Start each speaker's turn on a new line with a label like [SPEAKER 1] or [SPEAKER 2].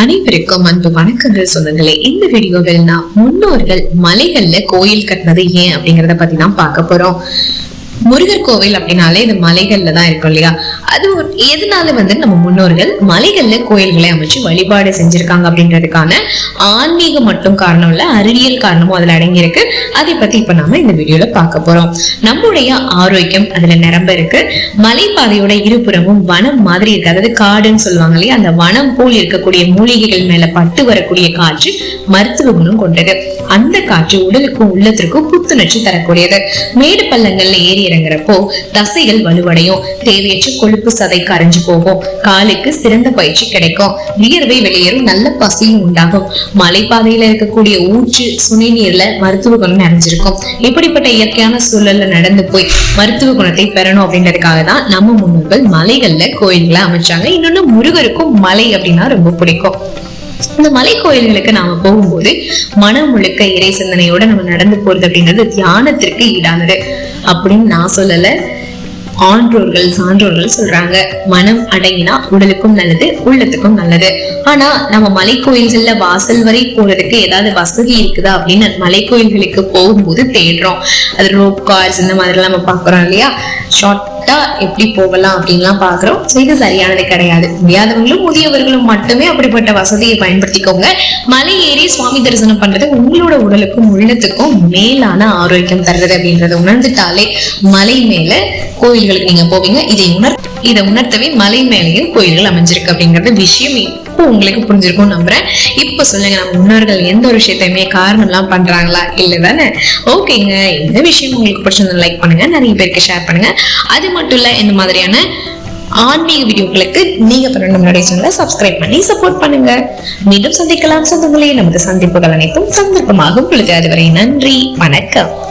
[SPEAKER 1] அனைவருக்கும் அன்பு வணக்கங்கள். சொந்தங்களே இந்த வீடியோவில் நான் முன்னோர்கள் மலைகள்ல கோயில் கட்டினது ஏன் அப்படிங்கறத பத்தி தான் பார்க்க போறோம். முருகர் கோவில் அப்படின்னாலே இது மலைகள்ல தான் இருக்கும் இல்லையா? அது எதனால வந்து நம்ம முன்னோர்கள் மலைகள்ல கோயில்களை அமைச்சு வழிபாடு செஞ்சிருக்காங்க அப்படின்றதுக்கான ஆன்மீகம் மட்டும் காரணம் இல்ல அறிவியல் காரணமும் அதுல அடங்கியிருக்கு. அதை பத்தி இப்ப நாம இந்த வீடியோல பார்க்க போறோம். நம்முடைய ஆரோக்கியம் அதுல நிரம்ப இருக்கு. மலைப்பாதையோட இருபுறமும் வனம் மாதிரி இருக்கு அதாவது காடுன்னு சொல்லுவாங்க இல்லையா? அந்த வனம் போல் இருக்கக்கூடிய மூலிகைகள் மேல பட்டு வரக்கூடிய காற்று மருத்துவ குணம் கொண்டது. அந்த காற்று உடலுக்கும் உள்ளத்திற்கும் புத்துணர்ச்சி தரக்கூடியது. மேடு பள்ளங்கள்ல ஏறி இறங்குறப்போ தசைகள் வலுவடையும். தேவையற்ற கொழுப்பு சதை கரைஞ்சு போகும். காலுக்கு சிறந்த பயிற்சி கிடைக்கும். வியர்வை வெளியேறும் நல்ல பசியும் உண்டாகும். மலைப்பாதையில இருக்கக்கூடிய ஊற்று சுனை நீர்ல மருத்துவ குணம் நிறைஞ்சிருக்கும் இப்படிப்பட்ட இயற்கையான சூழல்ல நடந்து போய் மருத்துவ குணத்தை பெறணும் அப்படின்றதுக்காக தான் நம்ம முன்னோர்கள் மலைகள்ல கோயில்களை அமைச்சாங்க. இன்னொன்னு முருகருக்கும் மலை அப்படின்னா ரொம்ப பிடிக்கும். இந்த மலை கோயில்களுக்கு நாம போகும்போது மனம் முழுக்க இறை சிந்தனையோட நம்ம நடந்து போறது அப்படின்றது தியானத்திற்கு ஈடானது. அப்படின்னு நான் சொல்லலை. ஆன்றோர்கள் சான்றோர்கள் சொல்றாங்க. மனம் அடங்கினா உடலுக்கும் நல்லது உள்ளத்துக்கும் நல்லது. ஆனா நம்ம மலை கோயில்கள்ல வாசல் வரை போறதுக்கு ஏதாவது வசதி இருக்குதா அப்படின்னு மலை கோயில்களுக்கு போகும்போது தேடுறோம். அது ரோப் கார்ஸ் இந்த மாதிரிலாம் நம்ம பாக்குறோம் இல்லையா? ஷார்ட் கரெக்டா எப்படி போகலாம் அப்படின்லாம் பாக்குறோம். ஸோ இது சரியானது கிடையாது. முடியாதவங்களும் முதியவர்களும் மட்டுமே அப்படிப்பட்ட வசதியை பயன்படுத்திக்கோங்க. மலை ஏறி சுவாமி தரிசனம் பண்றது உங்களோட உடலுக்கும் உள்ளத்துக்கும் மேலான ஆரோக்கியம் தருது அப்படின்றத உணர்ந்துட்டாலே மலை மேல கோயில்களுக்கு நீங்க போவீங்க. இதை உணர் இதை உணர்த்தவே மலை மேலேயும் கோயில்கள் அமைஞ்சிருக்கு அப்படிங்கறது விஷயம். இப்போ உங்களுக்கு புரிஞ்சிருக்கும் நம்புறேன். இப்ப சொல்லுங்க நம்ம முன்னோர்கள் எந்த ஒரு விஷயத்தையுமே காரணம் எல்லாம் பண்றாங்களா? இல்லை தானே? ஓகேங்க. இந்த விஷயம் உங்களுக்கு பிடிச்சிருந்தா லைக் பண்ணுங்க. நிறைய பேருக்கு ஷேர் பண்ணுங்க. அது மட்டும் இல்ல இந்த மாதிரியான ஆன்மீக வீடியோக்களுக்கு நீங்க பண்ண நம்மளுடைய சேனலை சப்ஸ்கிரைப் பண்ணி சப்போர்ட் பண்ணுங்க. மீண்டும் சந்திக்கலாம். சொந்தங்களே நமது சந்திப்புகள் அனைத்தும் சந்தர்ப்பமாகும் பொழுது. அதுவரை நன்றி. வணக்கம்.